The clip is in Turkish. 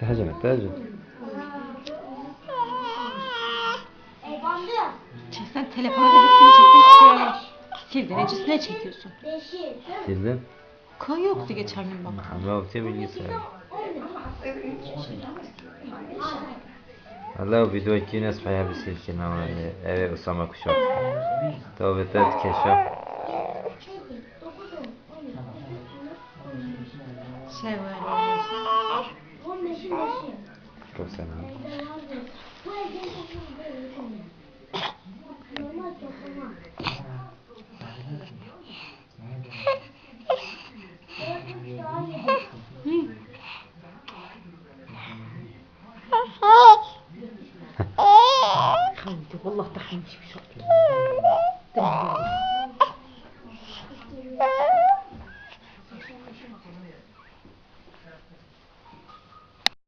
Tercüme, tercüme. E, bandı. Sen telefona da hepsini çekmek istiyorum. Sil derecesine çekiyorsun. Beşi. Sildim. Koy yoktu geçen gün bak. Ama vakti bilgisayar. Allah video ki nas paya bisil ki na eve Usama kuşak. Sen var olursan. Çok sen abi. Hamdi, vallahi da Hamdi bir şey yapıyor.